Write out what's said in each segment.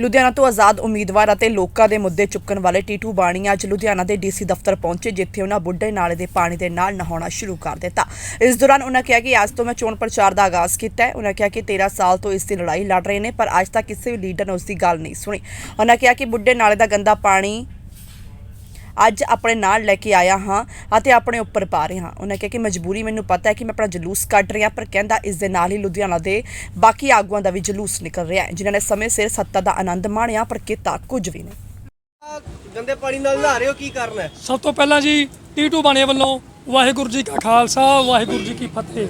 ਲੁਧਿਆਣਾ ਤੋਂ ਆਜ਼ਾਦ ਉਮੀਦਵਾਰ ਅਤੇ ਲੋਕਾਂ ਦੇ ਮੁੱਦੇ ਚੁੱਕਣ ਵਾਲੇ ਟੀਟੂ ਬਾਣੀ ਅੱਜ ਲੁਧਿਆਣਾ ਦੇ ਡੀਸੀ ਦਫ਼ਤਰ ਪਹੁੰਚੇ, ਜਿੱਥੇ ਉਹਨਾਂ ਬੁੱਢੇ ਨਾਲੇ ਦੇ ਪਾਣੀ ਦੇ ਨਾਲ ਨਹਾਉਣਾ ਸ਼ੁਰੂ ਕਰ ਦਿੱਤਾ। ਇਸ ਦੌਰਾਨ ਉਹਨਾਂ ਕਿਹਾ ਕਿ ਅੱਜ ਤੋਂ ਮੈਂ ਚੋਣ ਪ੍ਰਚਾਰ ਦਾ ਆਗਾਜ਼ ਕੀਤਾ ਹੈ। ਉਹਨਾਂ ਕਿਹਾ ਕਿ 13 ਸਾਲ ਤੋਂ ਇਸ ਦੀ ਲੜਾਈ ਲੜ ਰਹੇ ਨੇ, ਪਰ ਅੱਜ ਤੱਕ ਕਿਸੇ ਵੀ ਲੀਡਰ ਨੇ ਉਸ ਦੀ ਗੱਲ ਨਹੀਂ ਸੁਣੀ। ਉਹਨਾਂ ਕਿਹਾ ਕਿ ਬੁੱਢੇ ਨਾਲੇ ਦਾ ਗੰਦਾ ਪਾਣੀ ਅੱਜ ਆਪਣੇ ਨਾਲ ਲੈ ਕੇ ਆਇਆ ਹਾਂ ਅਤੇ ਆਪਣੇ ਉੱਪਰ ਪਾ ਰਿਹਾ ਹਾਂ। ਉਹਨਾਂ ਕਿਹਾ ਕਿ ਮਜਬੂਰੀ ਮੈਨੂੰ ਪਤਾ ਹੈ ਕਿ ਮੈਂ ਆਪਣਾ ਜਲੂਸ ਕੱਢ ਰਿਹਾ ਪਰ ਕਹਿੰਦਾ ਇਸ ਦੇ ਨਾਲ ਹੀ ਲੁਧਿਆਣਾ ਦੇ ਬਾਕੀ ਆਗੂਆਂ ਦਾ ਵੀ ਜਲੂਸ ਨਿਕਲ ਰਿਹਾ ਹੈ। ਜਿਨ੍ਹਾਂ ਨੇ ਸਮੇਂ ਸਿਰ ਸੱਤਾ ਦਾ ਆਨੰਦ ਮਾਣਿਆ ਪਰ ਕੀਤਾ ਕੁਝ ਵੀ ਨਹੀਂ। ਗੰਦੇ ਪਾਣੀ ਨਾਲ ਨਹਾ ਰਹੇ ਹੋ ਕੀ ਕਾਰਨ ਹੈ? ਸਭ ਤੋਂ ਪਹਿਲਾਂ ਜੀ ਟੀਟੂ ਬਾਣੇ ਵੱਲੋਂ ਵਾਹਿਗੁਰੂ ਜੀ ਕਾ ਖਾਲਸਾ ਵਾਹਿਗੁਰੂ ਜੀ ਕੀ ਫਤਿਹ।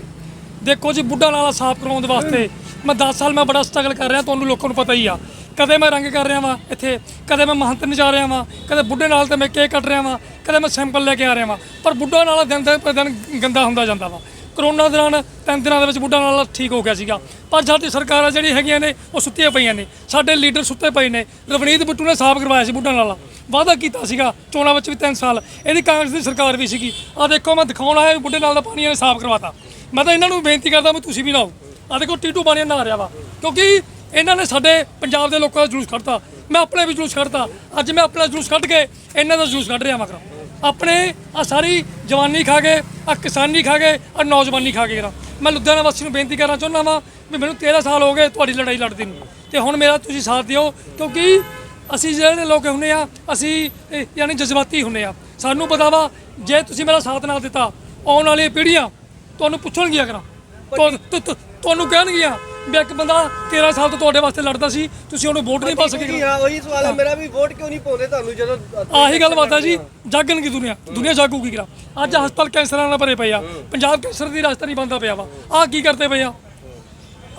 ਦੇਖੋ ਜੀ ਬੁੱਢਾ ਨਾਲਾ ਸਾਫ਼ ਕਰਾਉਣ ਦੇ ਵਾਸਤੇ ਮੈਂ 10 ਸਾਲ ਮੈਂ ਬੜਾ ਸਟਰਗਲ ਕਰ ਰਿਹਾ ਤੁਹਾਨੂੰ ਲੋਕਾਂ ਨੂੰ ਪਤਾ ਹੀ ਆ। ਕਦੇ ਮੈਂ ਰੰਗ ਕਰ ਰਿਹਾ ਵਾਂ ਇੱਥੇ, ਕਦੇ ਮੈਂ ਮਹੰਤ ਨਚਾ ਰਿਹਾ ਵਾਂ, ਕਦੇ ਬੁੱਢੇ ਨਾਲ ਤੇ ਮੈਂ ਕੇਕ ਕੱਟ ਰਿਹਾ ਵਾਂ, ਕਦੇ ਮੈਂ ਸੈਂਪਲ ਲੈ ਕੇ ਆ ਰਿਹਾ ਵਾਂ। ਪਰ ਬੁੱਢਾ ਨਾਲ ਦਿਨ ਦੇ ਦਿਨ ਗੰਦਾ ਹੁੰਦਾ ਜਾਂਦਾ ਵਾ। ਕਰੋਨਾ ਦੌਰਾਨ ਤਿੰਨ ਦਿਨਾਂ ਦੇ ਵਿੱਚ ਬੁੱਢਾ ਨਾਲ ਠੀਕ ਹੋ ਗਿਆ ਸੀਗਾ। ਪਰ ਸਾਡੀ ਸਰਕਾਰਾਂ ਜਿਹੜੀ ਹੈਗੀਆਂ ਨੇ, ਉਹ ਸੁੱਤੀਆਂ ਪਈਆਂ ਨੇ। ਸਾਡੇ ਲੀਡਰ ਸੁੱਤੇ ਪਏ ਨੇ। ਰਵਨੀਤ ਬਿੱਟੂ ਨੇ ਸਾਫ਼ ਕਰਵਾਇਆ ਸੀ ਬੁੱਢਾ ਨਾਲ। ਵਾਅਦਾ ਕੀਤਾ ਸੀਗਾ ਚੋਣਾਂ ਵਿੱਚ ਵੀ 3 ਸਾਲ। ਇਹਦੀ ਕਾਂਗਰਸ ਦੀ ਸਰਕਾਰ ਵੀ ਸੀਗੀ। ਆ ਦੇਖੋ, ਮੈਂ ਦਿਖਾਉਣ ਆਇਆ ਵੀ ਬੁੱਢੇ ਨਾਲ ਦਾ ਪਾਣੀ ਇਹਨੇ ਸਾਫ਼ ਕਰਵਾਤਾ। ਮੈਂ ਤਾਂ ਇਹਨਾਂ ਨੂੰ ਬੇਨਤੀ ਕਰਦਾ ਵੀ ਤੁਸੀਂ ਵੀ ਨਾਓ ਆ ਦੇਖੋ, ਟੀਟੂ ਬਾਣੀਆ ਆ ਰਿਹਾ ਵਾ। ਕਿਉਂਕਿ ਇਹਨਾਂ ਨੇ ਸਾਡੇ ਪੰਜਾਬ ਦੇ ਲੋਕਾਂ ਦਾ ਜਲੂਸ ਕੱਢਤਾ। ਮੈਂ ਆਪਣੇ ਵੀ ਜਲੂਸ ਕੱਢਤਾ। ਅੱਜ ਮੈਂ ਆਪਣਾ ਜਲੂਸ ਕੱਢ ਕੇ ਇਹਨਾਂ ਦਾ ਜਲੂਸ ਕੱਢ ਰਿਹਾ ਮਗਰ ਆਪਣੇ ਆ ਸਾਰੀ ਜਵਾਨੀ ਖਾ ਗਏ ਆ ਕਿਸਾਨੀ ਖਾ ਗਏ ਆ ਨੌਜਵਾਨੀ ਖਾ ਗਏ ਮੈਂ ਲੁਧਿਆਣਾ ਵਾਸੀ ਨੂੰ ਬੇਨਤੀ ਕਰਨਾ ਚਾਹੁੰਦਾ ਵਾਂ ਵੀ ਮੈਨੂੰ 13 ਸਾਲ ਹੋ ਗਏ ਤੁਹਾਡੀ ਲੜਾਈ ਲੜਦੀ ਨੂੰ। ਤੇ ਹੁਣ ਮੇਰਾ ਤੁਸੀਂ ਸਾਥ ਦਿਓ ਕਿਉਂਕਿ ਅਸੀਂ ਜਿਹੜੇ ਲੋਕ ਹੁੰਨੇ ਆ ਅਸੀਂ ਯਾਨੀ ਜਜ਼ਬਾਤੀ ਹੁੰਨੇ ਆ। ਸਾਨੂੰ ਪਤਾ ਵਾ ਜੇ ਤੁਸੀਂ ਮੇਰਾ ਸਾਥ ਨਾ ਦਿੱਤਾ ਆਉਣ ਵਾਲੀਆਂ ਪੀੜ੍ਹੀਆਂ ਤੁਹਾਨੂੰ ਪੁੱਛਣਗੀਆਂ ਕਰਾਂ ਤੁਹਾਨੂੰ ਕਹਿਣਗੀਆਂ ਵੀ ਇੱਕ ਬੰਦਾ 13 ਸਾਲ ਤੋਂ ਤੁਹਾਡੇ ਵਾਸਤੇ ਲੜਦਾ ਸੀ ਤੁਸੀਂ ਉਹਨੂੰ ਵੋਟ ਨਹੀਂ ਪਾ ਸਕੇ ਹਾਂ ਉਹੀ ਸਵਾਲ ਹੈ ਮੇਰਾ ਵੀ ਵੋਟ ਕਿਉਂ ਨਹੀਂ ਪਾਉਂਦੇ ਤੁਹਾਨੂੰ ਜਦੋਂ ਆਹੀ ਗੱਲ ਬਾਤ ਹੈ ਜੀ ਜਾਗਣਗੀ ਦੁਨੀਆ ਦੁਨੀਆ ਜਾਗੂਗੀ ਕਿਰਾ ਅੱਜ ਹਸਪਤਾਲ ਕੈਂਸਰਾਂ ਨਾਲ ਭਰੇ ਪਏ ਆ ਪੰਜਾਬ ਕੈਂਸਰ ਦੀ ਰਾਜਧਾਨੀ ਬੰਦਾ ਪਿਆ ਵਾ ਆਹ ਕੀ ਕਰਦੇ ਪਏ ਆ?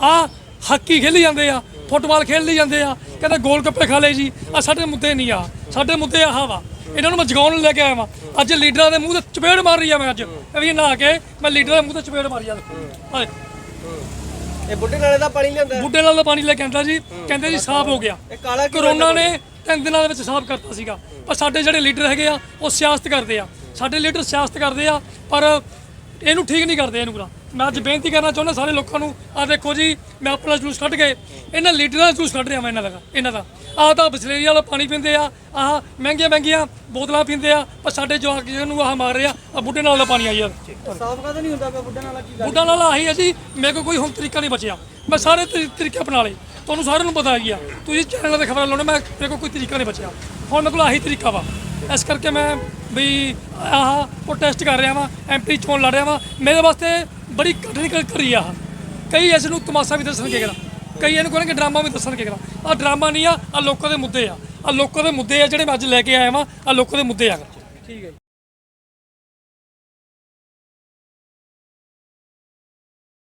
ਆ ਹਾਕੀ ਖੇਲੀ ਜਾਂਦੇ ਆ ਫੁੱਟਬਾਲ ਖੇਡ ਲਈ ਜਾਂਦੇ ਆ ਕਹਿੰਦੇ ਗੋਲ ਗੱਪੇ ਖਾ ਲਏ ਜੀ ਆ ਸਾਡੇ ਮੁੱਦੇ ਨਹੀਂ ਆ ਸਾਡੇ ਮੁੱਦੇ ਆਹ ਵਾ ਇਹਨਾਂ ਨੂੰ ਮੈਂ ਜਗਾਉਣ ਨੂੰ ਲੈ ਕੇ ਆਇਆ ਵਾਂ ਅੱਜ ਲੀਡਰਾਂ ਦੇ ਮੂੰਹ ਤੇ ਚਪੇੜ ਮਾਰ ਰਹੀ ਆ ਮੈਂ ਅੱਜ ਇਹ ਵੀ ਨਹਾ ਕੇ ਮੈਂ ਲੀਡਰਾਂ ਦੇ ਮੂੰਹ ਤੇ ਚਪੇੜ ਮਾਰੀ ਆ ਦੇਖੋ। ਇਹ ਬੁੱਢੇ ਨਾਲੇ ਦਾ ਪਾਣੀ ਲਿਆਂਦਾ? ਹੈ। ਬੁੱਢੇ ਨਾਲ ਦਾ ਪਾਣੀ ਲੈ ਕੇ ਆਂਦਾ ਜੀ। ਕਹਿੰਦੇ ਜੀ ਸਾਫ਼ ਹੋ ਗਿਆ। ਇਹ ਕਾਲਾ ਕਿਉਂ ਕਰੋਨਾ ਨੇ ਤਿੰਨ ਦਿਨਾਂ ਦੇ ਵਿੱਚ ਸਾਫ਼ ਕਰਤਾ ਸੀਗਾ। ਪਰ ਸਾਡੇ ਜਿਹੜੇ ਲੀਡਰ ਹੈਗੇ ਆ ਉਹ ਸਿਆਸਤ ਕਰਦੇ ਆ। ਸਾਡੇ ਲੀਡਰ ਸਿਆਸਤ ਕਰਦੇ ਆ ਪਰ ਇਹਨੂੰ ਠੀਕ ਨਹੀਂ ਕਰਦੇ ਇਹਨੂੰ ਪੂਰਾ। ਮੈਂ ਅੱਜ ਬੇਨਤੀ ਕਰਨਾ ਚਾਹੁੰਦਾ ਸਾਰੇ ਲੋਕਾਂ ਨੂੰ ਆ ਦੇਖੋ ਜੀ ਮੈਂ ਆਪਣਾ ਜਲੂਸ ਕੱਢ ਕੇ ਇਹਨਾਂ ਲੀਡਰਾਂ ਦਾ ਜਲੂਸ ਕੱਢ ਰਿਹਾ ਮੈਂ ਇਹਨਾਂ ਦਾ ਇਹਨਾਂ ਦਾ। ਆਹ ਤਾਂ ਬਸਲੇਰੀ ਵਾਲਾ ਪਾਣੀ ਪੀਂਦੇ ਆ ਆਹ ਮਹਿੰਗੀਆਂ ਮਹਿੰਗੀਆਂ ਬੋਤਲਾਂ ਪੀਂਦੇ ਆ ਪਰ ਸਾਡੇ ਜਵਾਕ ਜਿਹਨੂੰ ਆਹ ਮਾਰ ਰਿਹਾ ਆ ਬੁੱਢੇ ਨਾਲ ਦਾ ਪਾਣੀ ਆ ਯਾਰ ਸਾਫ਼ ਕਾਹਦਾ ਨਹੀਂ ਹੁੰਦਾ ਪਿਆ ਬੁੱਢੇ ਨਾਲਾ ਕੀ ਬੁੱਢਾ ਨਾਲ ਆਹੀ ਹੈ ਜੀ ਮੇਰੇ ਕੋਲ ਕੋਈ ਹੁਣ ਤਰੀਕਾ ਨਹੀਂ ਬਚਿਆ। ਮੈਂ ਸਾਰੇ ਤਰੀ- ਤਰੀਕੇ ਅਪਣਾ ਲਏ। ਤੁਹਾਨੂੰ ਸਾਰਿਆਂ ਨੂੰ ਪਤਾ ਹੀ ਆ ਤੁਸੀਂ ਚੈਨਲ ਤੇ ਖਬਰਾਂ ਲਾਉਣੇ ਮੈਂ ਮੇਰੇ ਕੋਲ ਕੋਈ ਤਰੀਕਾ ਨਹੀਂ ਬਚਿਆ। ਹੁਣ ਮੇਰੇ ਕੋਲ ਆਹੀ ਤਰੀਕਾ ਵਾ। ਇਸ ਕਰਕੇ ਮੈਂ ਵੀ ਆਹ ਪ੍ਰੋਟੈਸਟ ਕਰ ਰਿਹਾ ਵਾਂ ਐਮਪੀ ਚੋਣ ਲੜ ਰਿਹਾ ਵਾਂ। ਮੇਰੇ ਵਾਸਤੇ ਬੜੀ ਕਠਿਨ ਕ- ਕਰੀ ਆ ਕਈ ਇਸ ਨੂੰ ਤਮਾਸ਼ਾ ਵੀ ਦੱਸਣਗੇ ਕਰਾ ਕਈ ਇਹਨੂੰ ਕਹਿੰਦੇ ਡਰਾਮਾ ਵੀ ਦੱਸਣਗੇ ਕਰਾ ਆ ਡਰਾਮਾ ਨਹੀਂ ਆ ਆ ਲੋਕਾਂ ਦੇ ਮੁੱਦੇ ਆ। ਆ ਲੋਕਾਂ ਦੇ ਮੁੱਦੇ ਆ ਜਿਹੜੇ ਮੈਂ ਅੱਜ ਲੈ ਕੇ ਆਇਆ ਵਾਂ ਆ ਲੋਕਾਂ ਦੇ ਮੁੱਦੇ ਆ। ਠੀਕ ਹੈ